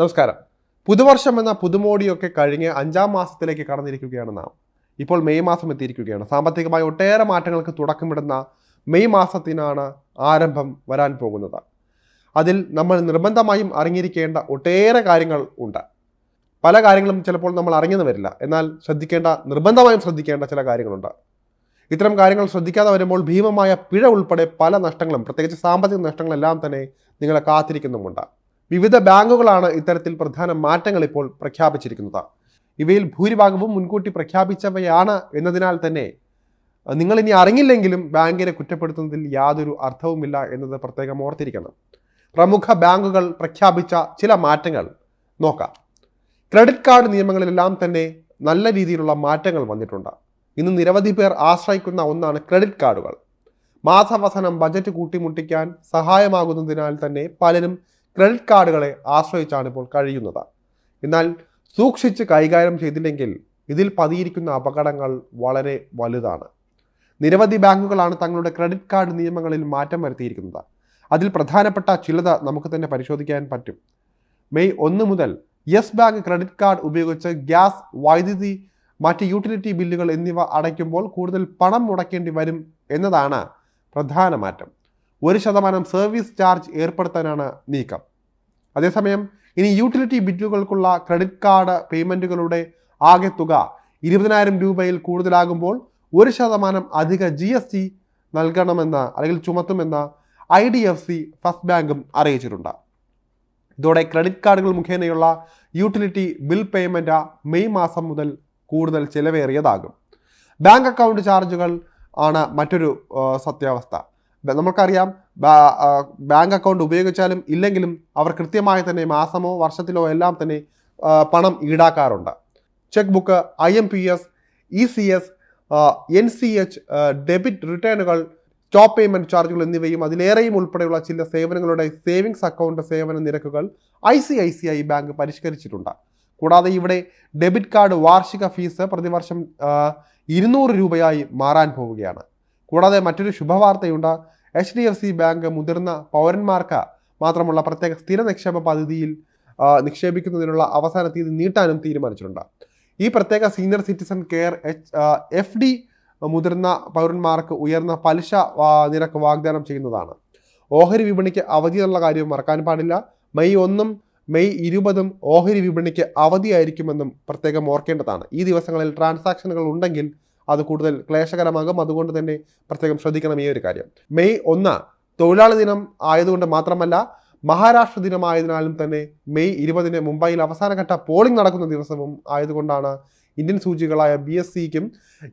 നമസ്കാരം. പുതുവർഷം എന്ന പുതുമോടിയൊക്കെ കഴിഞ്ഞ് അഞ്ചാം മാസത്തിലേക്ക് കടന്നിരിക്കുകയാണ് നാം. ഇപ്പോൾ മെയ് മാസം എത്തിയിരിക്കുകയാണ്. സാമ്പത്തികമായി ഒട്ടേറെ മാറ്റങ്ങൾക്ക് തുടക്കമിടുന്ന മെയ് മാസത്തിനാണ് ആരംഭം വരാൻ പോകുന്നത്. അതിൽ നമ്മൾ നിർബന്ധമായും അറിഞ്ഞിരിക്കേണ്ട ഒട്ടേറെ കാര്യങ്ങൾ ഉണ്ട്. പല കാര്യങ്ങളും ചിലപ്പോൾ നമ്മൾ അറിഞ്ഞെന്ന് വരില്ല. എന്നാൽ ശ്രദ്ധിക്കേണ്ട നിർബന്ധമായും ശ്രദ്ധിക്കേണ്ട ചില കാര്യങ്ങളുണ്ട്. ഇത്തരം കാര്യങ്ങൾ ശ്രദ്ധിക്കാതെ വരുമ്പോൾ ഭീമമായ പിഴ ഉൾപ്പെടെ പല നഷ്ടങ്ങളും പ്രത്യേകിച്ച് സാമ്പത്തിക നഷ്ടങ്ങളെല്ലാം തന്നെ നിങ്ങളെ കാത്തിരിക്കുന്നുമുണ്ട്. വിവിധ ബാങ്കുകളാണ് ഇത്തരത്തിൽ പ്രധാന മാറ്റങ്ങൾ ഇപ്പോൾ പ്രഖ്യാപിച്ചിരിക്കുന്നത്. ഇവയിൽ ഭൂരിഭാഗവും മുൻകൂട്ടി പ്രഖ്യാപിച്ചവയാണ് എന്നതിനാൽ തന്നെ നിങ്ങൾ ഇനി അറിഞ്ഞില്ലെങ്കിലും ബാങ്കിനെ കുറ്റപ്പെടുത്തുന്നതിൽ യാതൊരു അർത്ഥവുമില്ല എന്നത് പ്രത്യേകം ഓർത്തിരിക്കണം. പ്രമുഖ ബാങ്കുകൾ പ്രഖ്യാപിച്ച ചില മാറ്റങ്ങൾ നോക്കാം. ക്രെഡിറ്റ് കാർഡ് നിയമങ്ങളിലെല്ലാം തന്നെ നല്ല രീതിയിലുള്ള മാറ്റങ്ങൾ വന്നിട്ടുണ്ട്. ഇന്ന് നിരവധി പേർ ആശ്രയിക്കുന്ന ഒന്നാണ് ക്രെഡിറ്റ് കാർഡുകൾ. മാസാവസാനം ബജറ്റ് കൂട്ടിമുട്ടിക്കാൻ സഹായമാകുന്നതിനാൽ തന്നെ പലരും ക്രെഡിറ്റ് കാർഡുകളെ ആശ്രയിച്ചാണ് ഇപ്പോൾ കഴിയുന്നത്. എന്നാൽ സൂക്ഷിച്ച് കൈകാര്യം ചെയ്തില്ലെങ്കിൽ ഇതിൽ പതിയിരിക്കുന്ന അപകടങ്ങൾ വളരെ വലുതാണ്. നിരവധി ബാങ്കുകളാണ് തങ്ങളുടെ ക്രെഡിറ്റ് കാർഡ് നിയമങ്ങളിൽ മാറ്റം വരുത്തിയിരിക്കുന്നത്. അതിൽ പ്രധാനപ്പെട്ട ചിലത് നമുക്ക് തന്നെ പരിശോധിക്കാൻ പറ്റും. മെയ് ഒന്ന് മുതൽ യെസ് ബാങ്ക് ക്രെഡിറ്റ് കാർഡ് ഉപയോഗിച്ച് ഗ്യാസ് വൈദ്യുതി മറ്റ് യൂട്ടിലിറ്റി ബില്ലുകൾ എന്നിവ അടയ്ക്കുമ്പോൾ കൂടുതൽ പണം മുടക്കേണ്ടി വരും എന്നതാണ് പ്രധാന മാറ്റം. ഒരു ശതമാനം സർവീസ് ചാർജ് ഏർപ്പെടുത്താനാണ് നീക്കം. അതേസമയം ഇനി യൂട്ടിലിറ്റി ബില്ലുകൾക്കുള്ള ക്രെഡിറ്റ് കാർഡ് പേയ്മെന്റുകളുടെ ആകെ തുക ഇരുപതിനായിരം രൂപയിൽ കൂടുതലാകുമ്പോൾ ഒരു ശതമാനം അധിക ജി എസ് ടി നൽകണമെന്ന് അല്ലെങ്കിൽ ചുമത്തുമെന്ന് I D F C first ബാങ്കും അറിയിച്ചിട്ടുണ്ട്. ഇതോടെ ക്രെഡിറ്റ് കാർഡുകൾ മുഖേനയുള്ള യൂട്ടിലിറ്റി ബിൽ പേയ്മെന്റ് മെയ് മാസം മുതൽ കൂടുതൽ ചിലവേറിയതാകും. ബാങ്ക് അക്കൗണ്ട് ചാർജുകൾ ആണ് മറ്റൊരു സത്യാവസ്ഥ. നമുക്കറിയാം ബാങ്ക് അക്കൗണ്ട് ഉപയോഗിച്ചാലും ഇല്ലെങ്കിലും അവർ കൃത്യമായി തന്നെ മാസമോ വർഷത്തിലോ എല്ലാം തന്നെ പണം ഈടാക്കാറുണ്ട്. Cheque book I M P S E C S N C H debit റിട്ടേണുകൾ stop payment ചാർജുകൾ എന്നിവയും അതിലേറെയും ഉൾപ്പെടെയുള്ള ചില സേവനങ്ങളുടെ സേവിങ്സ് അക്കൗണ്ട് സേവന നിരക്കുകൾ I C I C I bank പരിഷ്കരിച്ചിട്ടുണ്ട്. കൂടാതെ ഇവിടെ ഡെബിറ്റ് കാർഡ് വാർഷിക ഫീസ് പ്രതിവർഷം ഇരുന്നൂറ് രൂപയായി മാറാൻ പോവുകയാണ്. കൂടാതെ മറ്റൊരു ശുഭവാർത്തയുണ്ട്. H D F C bank മുതിർന്ന പൗരന്മാർക്ക് മാത്രമുള്ള പ്രത്യേക സ്ഥിര നിക്ഷേപ പദ്ധതിയിൽ നിക്ഷേപിക്കുന്നതിനുള്ള അവസാന തീയതി നീട്ടാനും തീരുമാനിച്ചിട്ടുണ്ട്. ഈ പ്രത്യേക senior citizen care H F D മുതിർന്ന പൗരന്മാർക്ക് ഉയർന്ന പലിശ നിരക്ക് വാഗ്ദാനം ചെയ്യുന്നതാണ്. ഓഹരി വിപണിക്ക് അവധി എന്നുള്ള കാര്യം മറക്കാൻ പാടില്ല. മെയ് ഒന്നും മെയ് ഇരുപതും ഓഹരി വിപണിക്ക് അവധിയായിരിക്കുമെന്നും പ്രത്യേകം ഓർക്കേണ്ടതാണ്. ഈ ദിവസങ്ങളിൽ ട്രാൻസാക്ഷനുകൾ ഉണ്ടെങ്കിൽ അത് കൂടുതൽ ക്ലേശകരമാകും. അതുകൊണ്ട് തന്നെ പ്രത്യേകം ശ്രദ്ധിക്കണം ഈ ഒരു കാര്യം. മെയ് ഒന്ന് തൊഴിലാളി ദിനം ആയതുകൊണ്ട് മാത്രമല്ല മഹാരാഷ്ട്ര ദിനമായതിനാലും തന്നെ മെയ് ഇരുപതിന് മുംബൈയിൽ അവസാനഘട്ട പോളിംഗ് നടക്കുന്ന ദിവസവും ആയതുകൊണ്ടാണ് ഇന്ത്യൻ സൂചികളായ ബി എസ് സിക്കും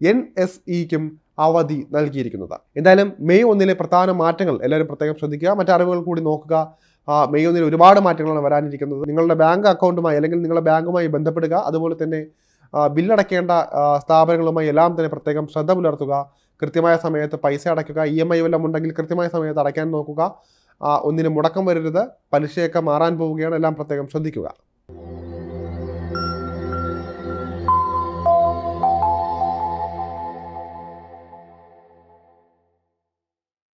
എൻ എസ് ഇക്കും അവധി നൽകിയിരിക്കുന്നത്. എന്തായാലും മെയ് ഒന്നിലെ പ്രധാന മാറ്റങ്ങൾ എല്ലാവരും പ്രത്യേകം ശ്രദ്ധിക്കുക. മറ്ററിവുകൾ കൂടി നോക്കുക. മെയ് ഒന്നിൽ ഒരുപാട് മാറ്റങ്ങളാണ് വരാനിരിക്കുന്നത്. നിങ്ങളുടെ ബാങ്ക് അക്കൗണ്ടുമായി അല്ലെങ്കിൽ നിങ്ങളുടെ ബാങ്കുമായി ബന്ധപ്പെടുക. അതുപോലെ തന്നെ ബില്ലടയ്ക്കേണ്ട സ്ഥാപനങ്ങളുമായി എല്ലാം തന്നെ പ്രത്യേകം ശ്രദ്ധ പുലർത്തുക. കൃത്യമായ സമയത്ത് പൈസ അടയ്ക്കുക ഇ എം ഐ വല്ലതും ഉണ്ടെങ്കിൽ കൃത്യമായ സമയത്ത് അടയ്ക്കാൻ നോക്കുക. ഒന്നിനും മുടക്കം വരരുത്. പലിശയൊക്കെ മാറാൻ പോവുകയാണ് എല്ലാം പ്രത്യേകം ശ്രദ്ധിക്കുക.